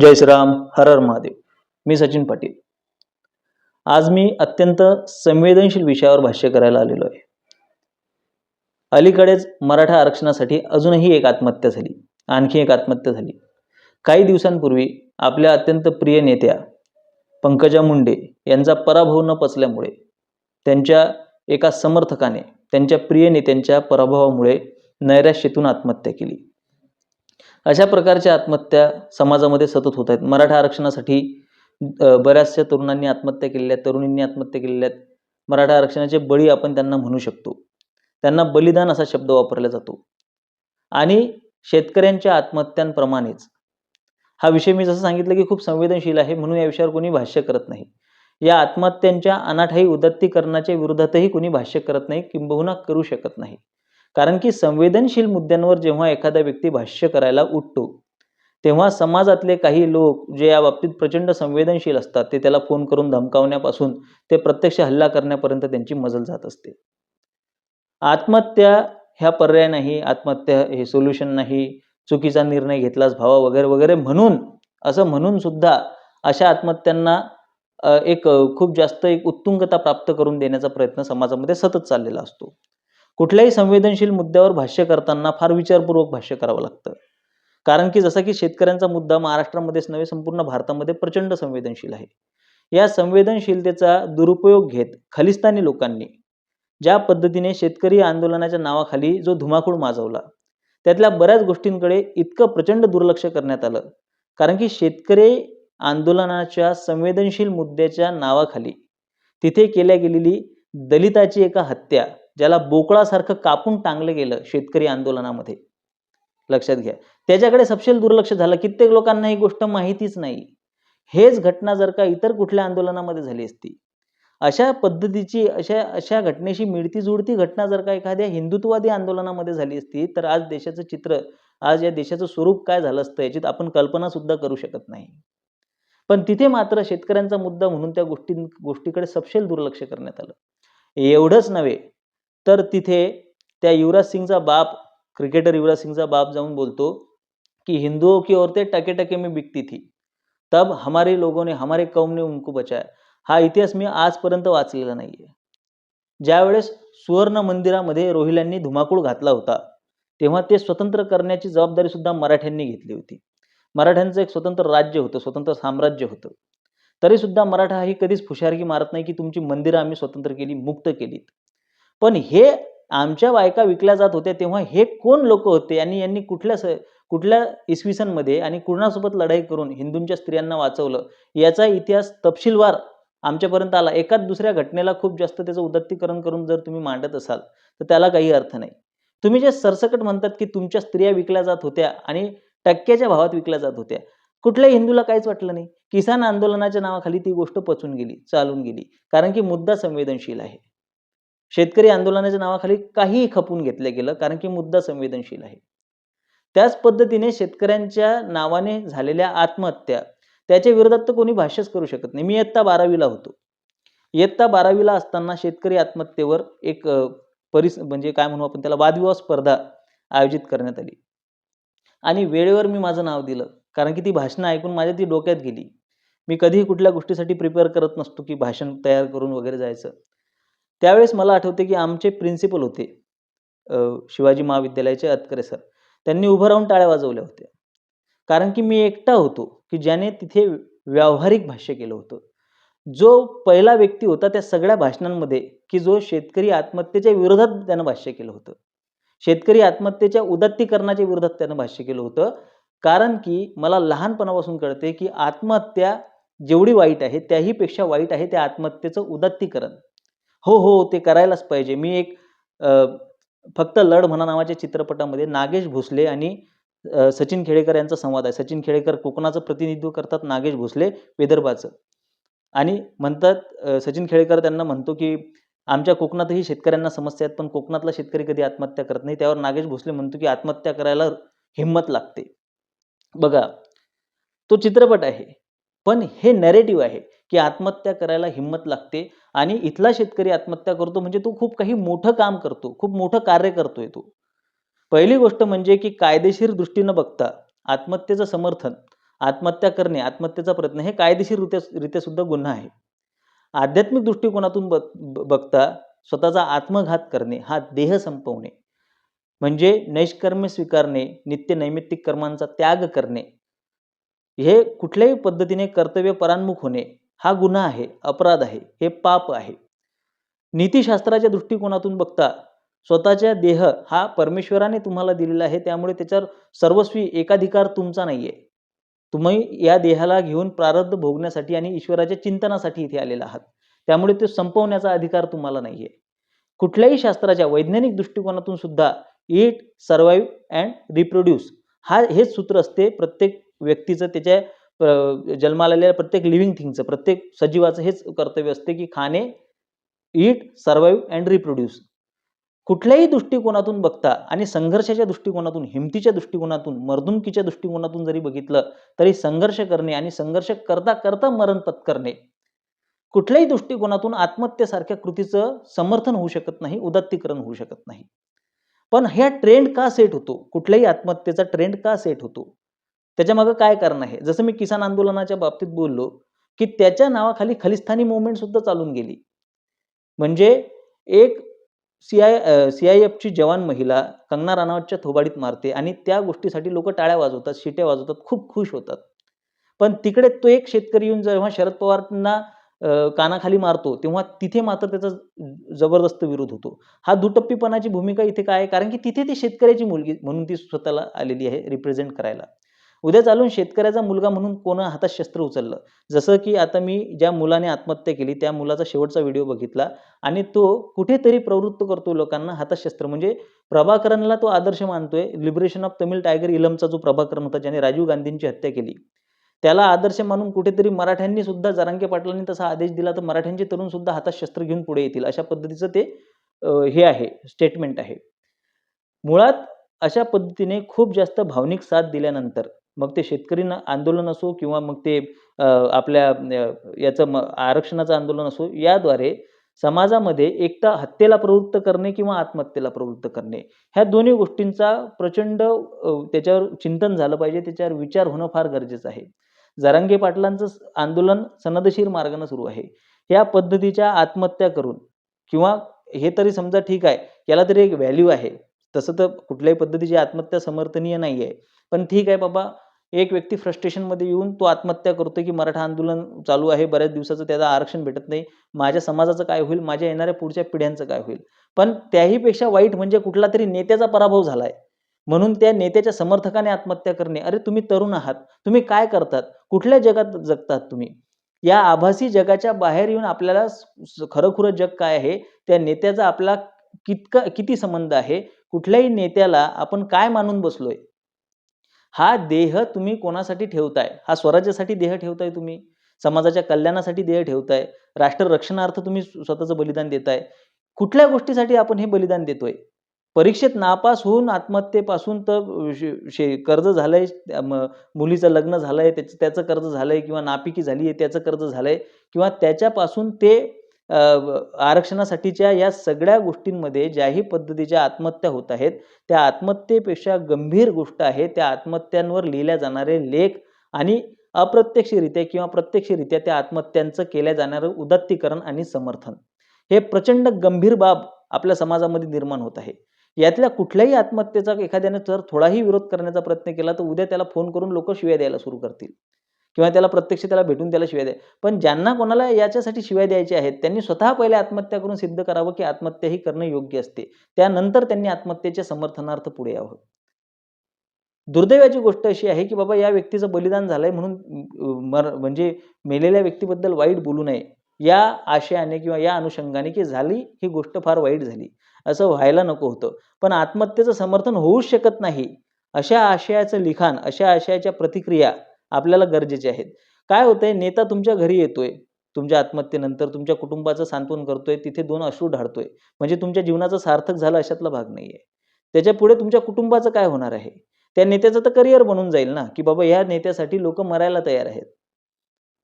जय श्रीराम हर हर महादेव. मी सचिन पाटील. आज मी अत्यंत संवेदनशील विषयावर भाष्य करायला आलेलो आहे. अलीकडेच मराठा आरक्षणासाठी अजूनही एक आत्महत्या झाली. आणखी एक आत्महत्या झाली. काही दिवसांपूर्वी आपल्या अत्यंत प्रिय नेत्या पंकजा मुंडे यांचा पराभव न पचल्यामुळे त्यांच्या एका समर्थकाने त्यांच्या प्रिय नेत्यांच्या पराभवामुळे नैराश्येतून आत्महत्या केली. अशा प्रकारच्या आत्महत्या समाजामध्ये सतत होत आहेत. मराठा आरक्षणासाठी बऱ्याचशा तरुणांनी आत्महत्या केलेल्या आहेत तरुणींनी आत्महत्या केलेल्या आहेत. मराठा आरक्षणाचे बळी आपण त्यांना म्हणू शकतो. त्यांना बलिदान असा शब्द वापरला जातो. आणि शेतकऱ्यांच्या आत्महत्यांप्रमाणेच. हा विषय मी जसं सांगितलं की खूप संवेदनशील आहे म्हणून या विषयावर कोणी भाष्य करत नाही. या आत्महत्यांच्या अनाठाई उदत्तीकरणाच्या विरोधातही कोणी भाष्य करत नाही किंबहुना करू शकत नाही. कारण की संवेदनशील मुद्द्यांवर जेव्हा एखादा व्यक्ती भाष्य करायला उठतो तेव्हा समाजातले काही लोक जे या बाबतीत प्रचंड संवेदनशील असतात ते त्याला फोन करून धमकावण्यापासून ते प्रत्यक्ष हल्ला करण्यापर्यंत त्यांची मजल जात असते. आत्महत्या ह्या पर्याय नाही आत्महत्या हे सोल्युशन नाही चुकीचा निर्णय घेतलाच भावा वगैरे वगैरे म्हणून असं म्हणून सुद्धा अशा आत्महत्यांना एक खूप जास्त एक उत्तुंगता प्राप्त करून देण्याचा प्रयत्न समाजामध्ये सतत चाललेला असतो. कुठल्याही संवेदनशील मुद्द्यावर भाष्य करताना फार विचारपूर्वक भाष्य करावं लागतं. कारण की जसं की शेतकऱ्यांचा मुद्दा महाराष्ट्रामध्येच नव्हे संपूर्ण भारतामध्ये प्रचंड संवेदनशील आहे. या संवेदनशीलतेचा दुरुपयोग घेत खलिस्तानी लोकांनी ज्या पद्धतीने शेतकरी आंदोलनाच्या नावाखाली जो धुमाकूळ माजवला त्यातल्या बऱ्याच गोष्टींकडे इतकं प्रचंड दुर्लक्ष करण्यात आलं. कारण की शेतकरी आंदोलनाच्या संवेदनशील मुद्द्याच्या नावाखाली तिथे केल्या गेलेली दलिताची एका हत्या ज्याला बोकळासारखं कापून टांगलं गेलं शेतकरी आंदोलनामध्ये. लक्षात घ्या. त्याच्याकडे सपशेल दुर्लक्ष झालं. कित्येक लोकांना ही गोष्ट माहितीच नाही. हेच घटना जर का इतर कुठल्या आंदोलनामध्ये झाली असती. अशा पद्धतीची अशा अशा घटनेशी मिळती जुळती घटना जर का एखाद्या हिंदुत्ववादी आंदोलनामध्ये झाली असती तर आज देशाचं चित्र आज या देशाचं स्वरूप काय झालं असतं याची आपण कल्पना सुद्धा करू शकत नाही. पण तिथे मात्र शेतकऱ्यांचा मुद्दा म्हणून त्या गोष्टी गोष्टीकडे सपशेल दुर्लक्ष करण्यात आलं. एवढंच नव्हे तर तिथे त्या युवराज सिंगचा बाप क्रिकेटर युवराज सिंगचा बाप जाऊन बोलतो कि हिंदुओं की औरतें टके टके में बिकती थी। तब हमारे लोगों ने हमारे कौम ने उनको बचाया। हा इतिहास मी आजपर्यंत वाचलेला नाहीये. ज्यावेळेस सुवर्ण मंदिरामध्ये रोहिल्यांनी धुमाकूळ घातला होता तेव्हा ते स्वतंत्र करण्याची जबाबदारी सुद्धा मराठ्यांनी घेतली होती. मराठ्यांचं एक स्वतंत्र राज्य होतं स्वतंत्र साम्राज्य होतं. तरी सुद्धा मराठा ही कधीच फुशारकी मारत नाही की तुमची मंदिरं आम्ही स्वतंत्र केली मुक्त केलीत. पण हे आमच्या बायका विकल्या जात होत्या तेव्हा हे कोण लोक होते? आणि यांनी कुठल्या स कुठल्या इसवी सनमध्ये आणि कुणासोबत लढाई करून हिंदूंच्या स्त्रियांना वाचवलं? याचा इतिहास तपशीलवार आमच्यापर्यंत आला. एकाच दुसऱ्या घटनेला खूप जास्त त्याचं उदत्तीकरण करून जर तुम्ही मांडत असाल तर त्याला काही अर्थ नाही. तुम्ही जे सरसकट म्हणतात की तुमच्या स्त्रिया विकल्या जात होत्या आणि टक्क्याच्या भावात विकल्या जात होत्या कुठल्याही हिंदूला काहीच वाटलं नाही. किसान आंदोलनाच्या नावाखाली ती गोष्ट पचून गेली चालून गेली. कारण की मुद्दा संवेदनशील आहे. शेतकरी आंदोलनाच्या नावाखाली काहीही खपून घेतलं गेलं कारण की मुद्दा संवेदनशील आहे. त्याच पद्धतीने शेतकऱ्यांच्या नावाने झालेल्या आत्महत्या त्याच्या विरोधात तर कोणी भाष्यच करू शकत नाही. मी इयत्ता बारावीला होतो. इयत्ता बारावीला असताना शेतकरी आत्महत्येवर एक परिस म्हणजे काय म्हणू आपण त्याला वादविवाद स्पर्धा आयोजित करण्यात आली. आणि वेळेवर मी माझं नाव दिलं कारण की ती भाषणं ऐकून माझ्या ती डोक्यात गेली. मी कधीही कुठल्या गोष्टीसाठी प्रिपेअर करत नसतो की भाषण तयार करून वगैरे जायचं. त्यावेळेस मला आठवते की आमचे प्रिन्सिपल होते शिवाजी महाविद्यालयाचे अतकरे सर त्यांनी उभं राहून टाळ्या वाजवल्या होत्या. कारण की मी एकटा होतो की ज्याने तिथे व्यावहारिक भाष्य केलं होतं. जो पहिला व्यक्ती होता त्या सगळ्या भाषणांमध्ये की जो शेतकरी आत्महत्येच्या विरोधात त्यानं भाष्य केलं होतं. शेतकरी आत्महत्येच्या उदात्तीकरणाच्या विरोधात त्यानं भाष्य केलं होतं. कारण की मला लहानपणापासून कळते की आत्महत्या जेवढी वाईट आहे त्याहीपेक्षा वाईट आहे त्या आत्महत्येचं उदात्तीकरण. हो हो ते करायलाच पाहिजे. मी एक फक्त लढ म्हणा नावाच्या चित्रपटामध्ये नागेश भोसले आणि सचिन खेडेकर यांचा संवाद आहे. सचिन खेडेकर कोकणाचं प्रतिनिधित्व करतात नागेश भोसले विदर्भाचं. आणि म्हणतात सचिन खेडेकर त्यांना म्हणतो की आमच्या कोकणातही शेतकऱ्यांना समस्या आहेत पण कोकणातला शेतकरी कधी आत्महत्या करत नाही. त्यावर नागेश भोसले म्हणतो की आत्महत्या करायला हिंमत लागते. बघा तो चित्रपट आहे. पण हे नॅरेटिव्ह आहे की आत्महत्या करायला हिंमत लागते आणि इथला शेतकरी आत्महत्या करतो म्हणजे तो खूप काही मोठं काम करतो खूप मोठं कार्य करतोय तो. पहिली गोष्ट म्हणजे की कायदेशीर दृष्टीनं बघता आत्महत्येचं समर्थन आत्महत्या करणे आत्महत्येचा प्रयत्न हे कायदेशीर रित्या सुद्धा गुन्हा आहे. आध्यात्मिक दृष्टिकोनातून बघ ब- बघता स्वतःचा आत्मघात करणे हा देह संपवणे. म्हणजे नैष्कर्म स्वीकारणे नित्य नैमित्तिक कर्मांचा त्याग करणे हे कुठल्याही पद्धतीने कर्तव्य परान्मुख होणे हा गुन्हा आहे अपराध आहे हे पाप आहे. नीतिशास्त्राच्या दृष्टिकोनातून बघता स्वतःच्या देह हा परमेश्वराने तुम्हाला दिलेला आहे त्यामुळे त्याच्यावर सर्वस्वी एकाधिकार तुमचा नाही आहे तुम्ही या देहाला घेऊन प्रारब्ध भोगण्यासाठी आणि ईश्वराच्या चिंतनासाठी इथे आलेला आहात. त्यामुळे ते संपवण्याचा अधिकार तुम्हाला नाही आहे कुठल्याही शास्त्राच्या वैज्ञानिक दृष्टिकोनातून सुद्धा इट सर्वाईव्ह अँड रिप्रोड्यूस हा हेच सूत्र असते प्रत्येक व्यक्तीचं त्याच्या जन्माला आलेल्या प्रत्येक लिव्हिंग थिंगचं प्रत्येक सजीवाचं हेच कर्तव्य असते की खाणे इट सर्वाईव्ह अँड रिप्रोड्यूस कुठल्याही दृष्टिकोनातून बघता आणि संघर्षाच्या दृष्टिकोनातून हिमतीच्या दृष्टिकोनातून मर्दुमकीच्या दृष्टिकोनातून जरी बघितलं तरी संघर्ष करणे आणि संघर्ष करता करता मरण पत्करणे कुठल्याही दृष्टिकोनातून आत्महत्येसारख्या कृतीचं समर्थन होऊ शकत नाही उदात्तीकरण होऊ शकत नाही. पण ह्या ट्रेंड का सेट होतो? कुठल्याही आत्महत्येचा ट्रेंड का सेट होतो? त्याच्या मागं काय कारण आहे? जसं मी किसान आंदोलनाच्या बाबतीत बोललो की त्याच्या नावाखाली खलिस्तानी मुवमेंट सुद्धा चालून गेली. म्हणजे एक सी आय सी आय एफची जवान महिला कंगना राणावतच्या थोबाडीत मारते आणि त्या गोष्टीसाठी लोक टाळ्या वाजवतात शिट्या वाजवतात खूप खुश होतात. पण तिकडे तो एक शेतकरी येऊन जेव्हा शरद पवारांना कानाखाली मारतो तेव्हा तिथे मात्र त्याचा जबरदस्त विरोध होतो. हा दुटप्पीपणाची भूमिका इथे काय आहे? कारण की तिथे ती शेतकऱ्याची मुलगी म्हणून ती स्वतःला आलेली आहे रिप्रेझेंट करायला. उद्या चालून शेतकऱ्याचा मुलगा म्हणून कोण हातात शस्त्र उचललं? जसं की आता मी ज्या मुलाने आत्महत्या केली त्या मुलाचा शेवटचा व्हिडिओ बघितला आणि तो कुठेतरी प्रवृत्त करतो लोकांना हातात शस्त्र. म्हणजे प्रभाकरणला तो आदर्श मानतोय. लिबरेशन ऑफ तमिळ टायगर इलमचा जो प्रभाकरण होता ज्याने राजीव गांधींची हत्या केली. त्याला आदर्श मानून कुठेतरी मराठ्यांनी सुद्धा जरांगे पाटलांनी तसा आदेश दिला तर मराठ्यांचे तरुण सुद्धा हातात शस्त्र घेऊन पुढे येतील. अशा पद्धतीचं ते हे आहे स्टेटमेंट आहे. मुळात अशा पद्धतीने खूप जास्त भावनिक साथ दिल्यानंतर मग ते शेतकरी न- आंदोलन असो किंवा मग ते आपल्या याचं म- आरक्षणाचं आंदोलन असो याद्वारे समाजामध्ये एकटा हत्येला प्रवृत्त करणे किंवा आत्महत्येला प्रवृत्त करणे ह्या दोन्ही गोष्टींचा प्रचंड त्याच्यावर चिंतन झालं पाहिजे त्याच्यावर विचार होणं फार गरजेचं आहे. जरांगे पाटलांचं आंदोलन सनदशीर मार्गाने सुरू आहे. या पद्धतीच्या आत्महत्या करून किंवा हे तरी समजा ठीक आहे याला तरी एक व्हॅल्यू आहे. तसं तर कुठल्याही पद्धतीची आत्महत्या समर्थनीय नाही आहे पण ठीक आहे बाबा एक व्यक्ती फ्रस्ट्रेशनमध्ये येऊन तो आत्महत्या करतो की मराठा आंदोलन चालू आहे बऱ्याच दिवसाचं त्याचा आरक्षण भेटत नाही. माझ्या समाजाचं काय होईल? माझ्या येणाऱ्या पुढच्या पिढ्यांचं काय होईल? पण त्याहीपेक्षा वाईट म्हणजे कुठला तरी नेत्याचा पराभव झालाय. म्हणून त्या नेत्याच्या समर्थकाने आत्महत्या करणे. अरे तुम्ही तरुण आहात. तुम्ही काय करतात? कुठल्या जगात जगतात तुम्ही? या आभासी जगाच्या बाहेर येऊन आपल्याला स- खरंखुरं जग काय आहे? त्या नेत्याचा आपला कितका किती संबंध आहे? कुठल्याही नेत्याला आपण काय मानून बसलोय? हा देह तुम्ही कोणासाठी ठेवताय? हा स्वराज्यासाठी देह ठेवताय तुम्ही? समाजाच्या कल्याणासाठी देह ठेवताय? राष्ट्र रक्षणार्थ तुम्ही स्वतःचं बलिदान देताय? कुठल्या गोष्टीसाठी आपण हे बलिदान देतोय? परीक्षेत नापास होऊन आत्महत्येपासून तर शे- शे- कर्ज झालंय त्या मुलीचं लग्न झालंय त्याचं त्याचं कर्ज झालंय किंवा नापिकी झाली आहे त्याचं कर्ज झालंय किंवा त्याच्यापासून ते आरक्षणासाठीच्या या सगळ्या गोष्टींमध्ये ज्याही पद्धतीच्या आत्महत्या होत आहेत त्या आत्महत्येपेक्षा गंभीर गोष्ट आहे त्या आत्महत्यांवर लिहिल्या जाणारे लेख आणि अप्रत्यक्षरित्या किंवा प्रत्यक्षरित्या त्या आत्महत्यांचं केल्या जाणारं उदात्तीकरण आणि समर्थन. हे प्रचंड गंभीर बाब आपल्या समाजामध्ये निर्माण होत आहे. यातल्या कुठल्याही आत्महत्येचा एखाद्याने जर थोडाही विरोध करण्याचा प्रयत्न केला तर उद्या त्याला फोन करून लोक शिव्या द्यायला सुरू करतील. किंवा त्याला प्रत्यक्ष त्याला भेटून त्याला शिवाय द्या. पण ज्यांना कोणाला याच्यासाठी शिवाय द्यायच्या आहेत त्यांनी स्वतः पहिले आत्महत्या करून सिद्ध करावं की आत्महत्या ही करणं योग्य असते. त्यानंतर त्यांनी आत्महत्येच्या समर्थनार्थ पुढे यावं. दुर्दैवाची गोष्ट अशी आहे की बाबा या व्यक्तीचं बलिदान झालंय म्हणून मर म्हणजे मेलेल्या व्यक्तीबद्दल वाईट बोलू नये. या आशयाने किंवा या अनुषंगाने की झाली ही गोष्ट फार वाईट झाली. असं व्हायला नको होतं. पण आत्महत्येचं समर्थन होऊच शकत नाही. अशा आशयाचं लिखाण अशा आशयाच्या प्रतिक्रिया आपल्याला गरजेचे आहेत. काय होतंय नेता तुमच्या घरी येतोय तुमच्या आत्महत्येनंतर तुमच्या कुटुंबाचं सांत्वन करतोय तिथे दोन अश्रू ढाळतोय. म्हणजे तुमच्या जीवनाचं सार्थक झालं अशातला भाग नाहीये. त्याच्या पुढे तुमच्या कुटुंबाचं काय होणार आहे? त्या नेत्याचं तर करिअर बनून जाईल ना की बाबा ह्या नेत्यासाठी लोक मरायला तयार आहेत.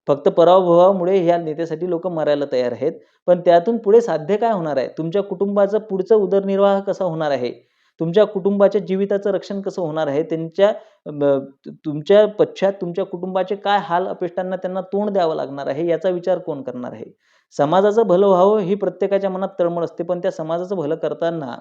फक्त पराभवामुळे ह्या नेत्यासाठी लोक मरायला तयार आहेत. पण त्यातून पुढे साध्य काय होणार आहे? तुमच्या कुटुंबाचा पुढचा उदरनिर्वाह कसा होणार आहे? तुमच्या कुटुंबाच्या जीविताचं रक्षण कसं होणार आहे? त्यांच्या ब- तुमच्या पश्चात तुमच्या कुटुंबाचे काय हाल अपेष्टांना त्यांना तोंड द्यावं लागणार आहे? याचा विचार कोण करणार आहे? समाजाचं भलं व्हावं ही प्रत्येकाच्या मनात तळमळ असते पण त्या समाजाचं भलं करताना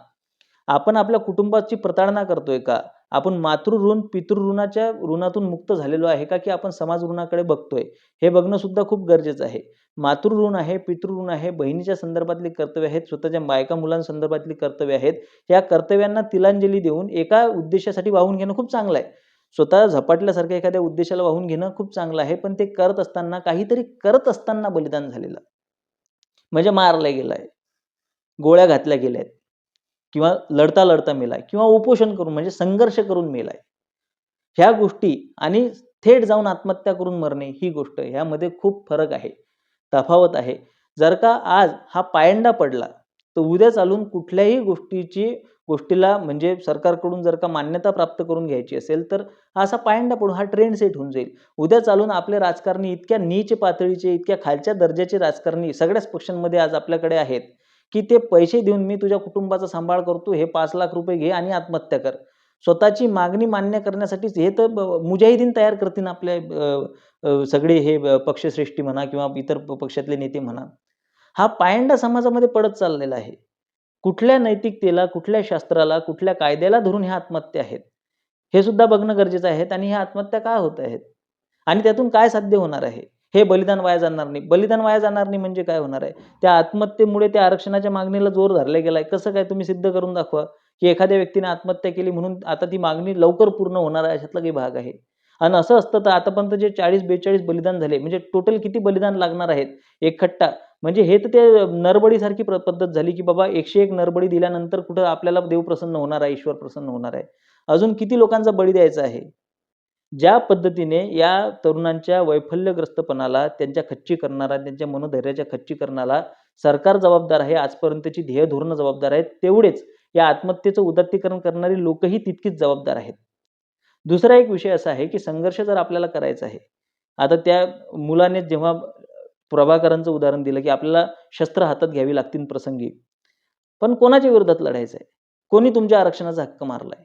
आपण आपल्या कुटुंबाची प्रताडणा करतोय का? आपण मातृऋण पितृऋणाच्या ऋणातून मुक्त झालेलो आहे का की आपण समाज ऋणाकडे बघतोय? हे बघणं सुद्धा खूप गरजेचं आहे. मातृऋण आहे पितृऋण आहे बहिणीच्या संदर्भातली कर्तव्य आहेत स्वतःच्या बायका मुलांसंदर्भातली कर्तव्य आहेत. या कर्तव्यांना तिलांजली देऊन एका उद्देशासाठी वाहून घेणं खूप चांगलं आहे. स्वतः झपाटल्यासारख्या एखाद्या उद्देशाला वाहून घेणं खूप चांगलं आहे पण ते करत असताना काहीतरी करत असताना बलिदान झालेलं. म्हणजे मारला गेलाय. गोळ्या घातल्या गेल्या आहेत किंवा लढता लढता मेलाय किंवा उपोषण करून म्हणजे संघर्ष करून मेलाय. ह्या गोष्टी आणि थेट जाऊन आत्महत्या करून मरणे ही गोष्ट ह्यामध्ये खूप फरक आहे तफावत आहे. जर का आज हा पायंडा पडला तर उद्या चालून कुठल्याही गोष्टीची गोष्टीला म्हणजे सरकारकडून जर का मान्यता प्राप्त करून घ्यायची असेल तर हा असा पायंडा पडून हा ट्रेंड सेट होऊन जाईल. उद्या चालून आपले राजकारणी इतक्या नीच पातळीचे इतक्या खालच्या दर्जाचे राजकारणी सगळ्याच पक्षांमध्ये आज आपल्याकडे आहेत. की ते पैसे देऊन मी तुझ्या कुटुंबाचा सांभाळ करतो हे पाच लाख रुपये घे आणि आत्महत्या कर. स्वतःची मागणी मान्य करण्यासाठीच हे तर मुजाहिदीन तयार करतील आपले सगळे हे पक्षश्रेष्ठी म्हणा किंवा इतर पक्षातले नेते म्हणा. हा पायंडा समाजामध्ये पडत चाललेला आहे. कुठल्या नैतिकतेला कुठल्या शास्त्राला कुठल्या कायद्याला धरून ह्या आत्महत्या आहेत? हे सुद्धा बघणं गरजेचं आहे आणि ह्या आत्महत्या का होत आहेत? आणि त्यातून काय साध्य होणार आहे? हे बलिदान वाया जाणार नाही. बलिदान वाया जाणार नाही म्हणजे काय होणार आहे? त्या आत्महत्येमुळे त्या आरक्षणाच्या मागणीला जोर धरला गेलाय. कसं काय तुम्ही सिद्ध करून दाखवा की एखाद्या व्यक्तीने आत्महत्या केली म्हणून आता ती मागणी लवकर पूर्ण होणार आहे? अशातला काही भाग आहे. आणि असं असतं तर आतापर्यंत जे चाळीस बेचाळीस बलिदान झाले म्हणजे टोटल किती बलिदान लागणार आहेत? एक खट्टा. म्हणजे हे तर ते नरबळीसारखी पद्धत झाली की बाबा एकशे एक नरबडी दिल्यानंतर कुठं आपल्याला देव प्रसन्न होणार आहे ईश्वर प्रसन्न होणार आहे. अजून किती लोकांचा बळी द्यायचा आहे? ज्या पद्धतीने या तरुणांच्या वैफल्यग्रस्तपणाला त्यांच्या खच्चीकरणाला त्यांच्या मनोधैर्याच्या खच्चीकरणाला सरकार जबाबदार आहे आजपर्यंतची ध्येय धोरणं जबाबदार आहेत तेवढेच या आत्महत्येचं उदात्तीकरण करणारी लोकही तितकीच जबाबदार आहेत. दुसरा एक विषय असा आहे की संघर्ष जर आपल्याला करायचा आहे आता त्या मुलाने जेव्हा प्रभाकरांचं उदाहरण दिलं की आपल्याला शस्त्र हातात घ्यावी लागतील प्रसंगी पण कोणाच्या विरोधात लढायचं आहे? कोणी तुमच्या आरक्षणाचा हक्क मारलाय?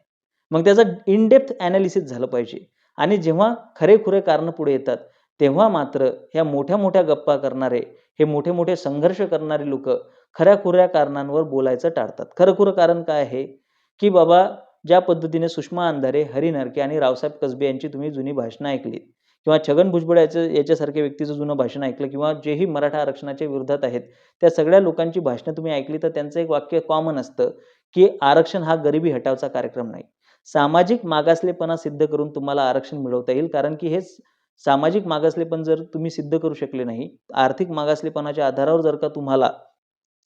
मग त्याचा इनडेप्थ अनालिसिस झालं पाहिजे. आणि जेव्हा खरेखुरे कारणं पुढे येतात तेव्हा मात्र ह्या मोठ्या मोठ्या गप्पा करणारे हे मोठे मोठे संघर्ष करणारे लोक खऱ्या खुऱ्या कारणांवर बोलायचं टाळतात. खरं खुरं कारण काय आहे? की बाबा ज्या पद्धतीने सुषमा अंधारे हरी नरके आणि रावसाहेब कसबे यांची तुम्ही जुनी भाषणं ऐकलीत किंवा छगन भुजबळ याचं याच्यासारख्या व्यक्तीचं जुनं भाषण ऐकलं किंवा जेही मराठा आरक्षणाच्या विरोधात आहेत त्या सगळ्या लोकांची भाषणं तुम्ही ऐकली तर त्यांचं एक वाक्य कॉमन असतं की आरक्षण हा गरिबी हटावचा कार्यक्रम नाही. सामाजिक मागासलेपणा सिद्ध करून तुम्हाला आरक्षण मिळवता येईल कारण की हे सामाजिक मागासलेपण जर तुम्ही सिद्ध करू शकले नाही आर्थिक मागासलेपणाच्या आधारावर जर का तुम्हाला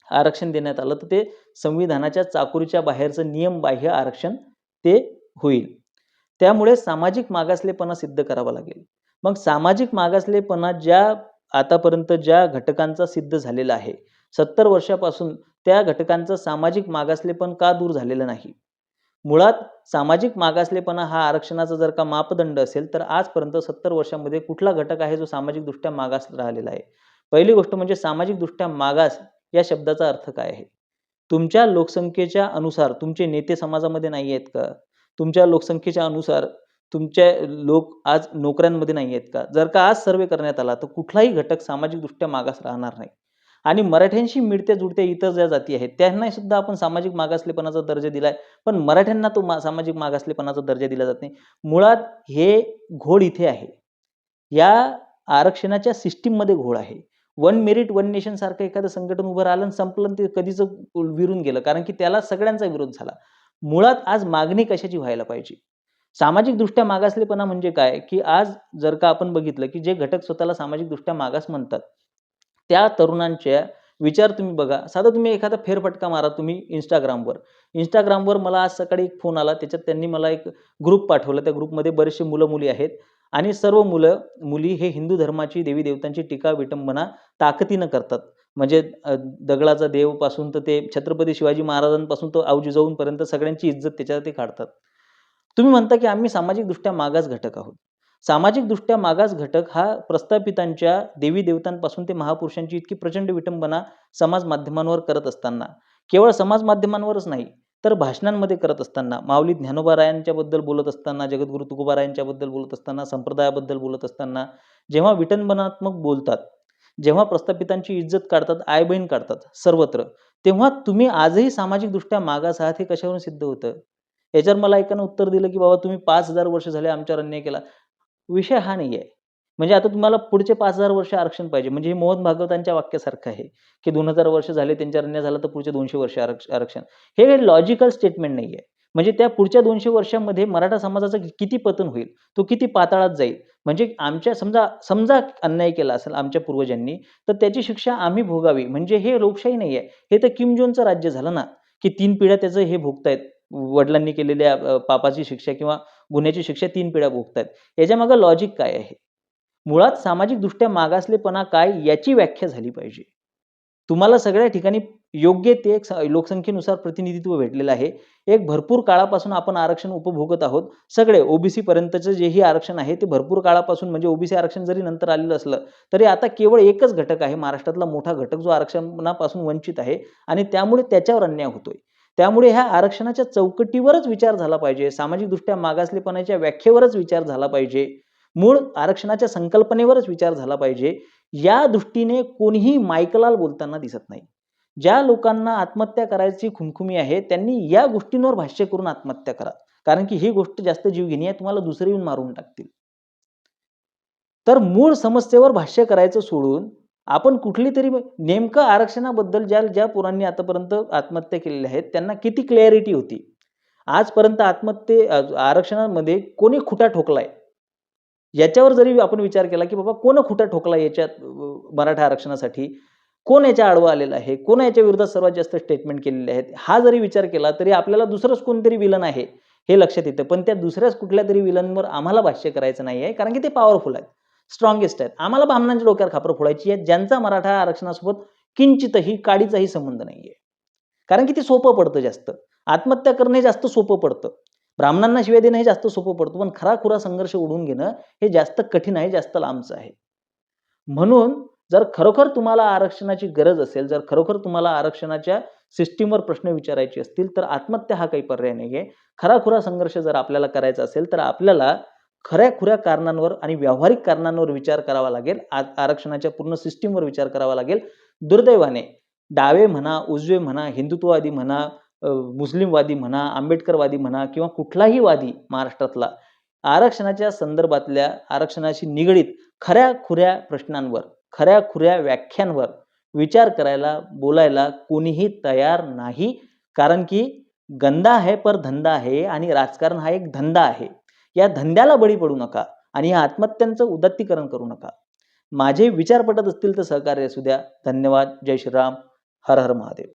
आरक्षण देण्यात आलं तर ते संविधानाच्या चाकुरीच्या बाहेरचं नियमबाह्य आरक्षण ते होईल. त्यामुळे सामाजिक मागासलेपणा सिद्ध करावा लागेल. मग सामाजिक मागासलेपणा ज्या आतापर्यंत ज्या घटकांचा सिद्ध झालेला आहे सत्तर वर्षापासून त्या घटकांचं सामाजिक मागासलेपण का दूर झालेलं नाही? मुळात सामाजिक मागासलेपणा हा आरक्षणाचा जर का मापदंड असेल तर आजपर्यंत सत्तर वर्षामध्ये कुठला घटक आहे जो सामाजिकदृष्ट्या मागास राहिलेला आहे? पहिली गोष्ट म्हणजे सामाजिकदृष्ट्या मागास या शब्दाचा अर्थ काय आहे? तुमच्या लोकसंख्येच्या अनुसार तुमचे नेते समाजामध्ये नाही आहेत का? तुमच्या लोकसंख्येच्या अनुसार तुमचे लोक आज नोकऱ्यांमध्ये नाही आहेत का? जर का आज सर्वे करण्यात आला तर कुठलाही घटक सामाजिकदृष्ट्या मागास राहणार नाही. आणि मराठ्यांशी मिळत्या जुळत्या इतर ज्या जाती आहेत त्यांना सुद्धा आपण सामाजिक मागासलेपणाचा दर्जा दिलाय. पण मराठ्यांना तो मा सामाजिक मागासलेपणाचा दर्जा दिला जात नाही. मुळात हे घोळ इथे आहे. या आरक्षणाच्या सिस्टीममध्ये घोळ आहे. वन मेरिट वन नेशन सारखं एखादं संघटन उभं राहिलं आणि संपलं आणि ते कधीच विरून गेलं कारण की त्याला सगळ्यांचा विरोध झाला. मुळात आज मागणी कशाची व्हायला पाहिजे? सामाजिकदृष्ट्या मागासलेपणा म्हणजे काय? की आज जर का आपण बघितलं की जे घटक स्वतःला सामाजिकदृष्ट्या मागास म्हणतात त्या तरुणांच्या विचार तुम्ही बघा. साधा तुम्ही एखादा फेरफटका मारा तुम्ही इंस्टाग्रामवर इंस्टाग्रामवर मला आज सकाळी एक फोन आला. त्याच्यात त्यांनी मला एक ग्रुप पाठवला. त्या ग्रुपमध्ये बरेचसे मुलं मुली आहेत. आणि सर्व मुलं मुली हे हिंदू धर्माची देवी देवतांची टीका विटंबना ताकदीनं करतात. म्हणजे दगडाचा दगडाचा देवपासून तर ते छत्रपती शिवाजी महाराजांपासून तर आवजी जाऊनपर्यंत सगळ्यांची इज्जत त्याच्यात ते काढतात. तुम्ही म्हणता की आम्ही सामाजिकदृष्ट्या मागास घटक आहोत. सामाजिकदृष्ट्या मागास घटक हा प्रस्थापितांच्या देवी देवतांपासून ते महापुरुषांची इतकी प्रचंड विटंबना समाज माध्यमांवर करत असताना केवळ समाज माध्यमांवरच नाही तर भाषणांमध्ये करत असताना माऊली ज्ञानोबारायांच्याबद्दल बोलत असताना जगद्गुरु तुकोबारायांच्याबद्दल बोलत असताना संप्रदायाबद्दल बोलत असताना जेव्हा विटंबनात्मक बोलतात जेव्हा प्रस्थापितांची इज्जत काढतात आई बहीण काढतात सर्वत्र तेव्हा तुम्ही आजही सामाजिकदृष्ट्या मागास आहात हे कशावरून सिद्ध होतं? याच्यावर मला एकानं उत्तर दिलं की बाबा तुम्ही पाच हजार वर्ष झाले आमच्यावर अन्याय केला. विषय हा नाही आहे म्हणजे आता तुम्हाला पुढचे पाच हजार वर्ष आरक्षण पाहिजे. म्हणजे हे मोहन भागवतांच्या वाक्यासारखं आहे की दोन हजार वर्ष झाले त्यांच्या अन्याय झाला तर पुढचे दोनशे वर्ष आरक्षण. हे लॉजिकल स्टेटमेंट नाही आहे म्हणजे त्या पुढच्या दोनशे वर्षांमध्ये मराठा समाजाचं किती पतन होईल? तो किती पाताळात जाईल? म्हणजे आमच्या समजा समजा अन्याय केला असेल आमच्या पूर्वजांनी तर त्याची शिक्षा आम्ही भोगावी. म्हणजे हे लोकशाही नाही आहे हे तर किम जोनचं राज्य झालं ना की तीन पिढ्या त्याचं हे भोगतायत. वडिलांनी केलेल्या पापाची शिक्षा किंवा गुन्ह्याची शिक्षा तीन पिढ्या भोगतायत. याच्या मागं लॉजिक काय आहे? मुळात सामाजिकदृष्ट्या मागासलेपणा काय याची व्याख्या झाली पाहिजे. तुम्हाला सगळ्या ठिकाणी योग्य ते एक लोकसंख्येनुसार प्रतिनिधित्व भेटलेलं आहे. एक भरपूर काळापासून आपण आरक्षण उपभोगत आहोत. सगळे ओबीसी पर्यंतचं जेही आरक्षण आहे ते भरपूर काळापासून म्हणजे ओबीसी आरक्षण जरी नंतर आलेलं असलं तरी आता केवळ एकच घटक आहे. महाराष्ट्रातला मोठा घटक जो आरक्षणापासून वंचित आहे आणि त्यामुळे त्याच्यावर अन्याय होतोय. त्यामुळे ह्या आरक्षणाच्या चौकटीवरच विचार झाला पाहिजे. सामाजिकदृष्ट्या मागासलेपणाच्या व्याख्येवरच विचार झाला पाहिजे. मूळ आरक्षणाच्या संकल्पनेवरच विचार झाला पाहिजे. या दृष्टीने कोणीही मायकलाल बोलताना दिसत नाही. ज्या लोकांना आत्महत्या करायची खुमखुमी आहे त्यांनी या गोष्टींवर भाष्य करून आत्महत्या करा. कारण की ही गोष्ट जास्त जीवघेणी आहे तुम्हाला दुसरे येऊन मारून टाकतील. तर मूळ समस्येवर भाष्य करायचं सोडून आपण कुठली तरी नेमकं आरक्षणाबद्दल ज्या ज्या पोरांनी आतापर्यंत आत्महत्या केलेल्या आहेत त्यांना किती क्लॅरिटी होती? आजपर्यंत आत्महत्ये आरक्षणामध्ये कोणी खुटा ठोकलाय? याच्यावर जरी आपण विचार केला की बाबा कोण खुटा ठोकला याच्यात मराठा आरक्षणासाठी? कोण याच्या आडवा आलेला आहे? कोण याच्या विरोधात सर्वात जास्त स्टेटमेंट केलेले आहेत? हा जरी विचार केला तरी आपल्याला दुसरंच कोणतरी विलन आहे हे लक्षात येतं. पण त्या दुसऱ्याच कुठल्या तरी विलनवर आम्हाला भाष्य करायचं नाही आहे कारण की ते पॉवरफुल आहेत. स्ट्रॉंगेस्ट आहेत. आम्हाला ब्राह्मणांच्या डोक्यावर खापरं फोडायची आहे ज्यांचा मराठा आरक्षणासोबत किंचितही काडीचाही संबंध नाही आहे कारण की ते सोपं पडतं जास्त. आत्महत्या करणं हे जास्त सोपं पडतं. ब्राह्मणांना शिवाय देणं हे जास्त सोपं पडतं. पण खरा खुरा संघर्ष ओढून घेणं हे जास्त कठीण आहे जास्त लांबचं आहे. म्हणून जर खरोखर तुम्हाला आरक्षणाची गरज असेल जर खरोखर तुम्हाला आरक्षणाच्या सिस्टीमवर प्रश्न विचारायचे असतील तर आत्महत्या हा काही पर्याय नाही आहे खरा खुरा संघर्ष जर आपल्याला करायचा असेल तर आपल्याला खऱ्या खुऱ्या कारणांवर आणि व्यावहारिक कारणांवर विचार करावा लागेल. आरक्षणाच्या पूर्ण सिस्टीमवर विचार करावा लागेल. दुर्दैवाने डावे म्हणा उजवे म्हणा हिंदुत्ववादी म्हणा मुस्लिमवादी म्हणा आंबेडकरवादी म्हणा किंवा कुठलाही वादी महाराष्ट्रातला आरक्षणाच्या संदर्भातल्या आरक्षणाशी निगडीत खऱ्या खुऱ्या प्रश्नांवर खऱ्या खुऱ्या व्याख्यांवर विचार करायला बोलायला कोणीही तयार नाही. कारण की गंदा आहे पर धंदा आहे आणि राजकारण हा एक धंदा आहे. या धंद्याला बळी पडू नका आणि या आत्महत्यांचं उदात्तीकरण करू नका. माझे विचार पटत असतील तर सहकार्य असू द्या. धन्यवाद. जय श्रीराम. हर हर महादेव.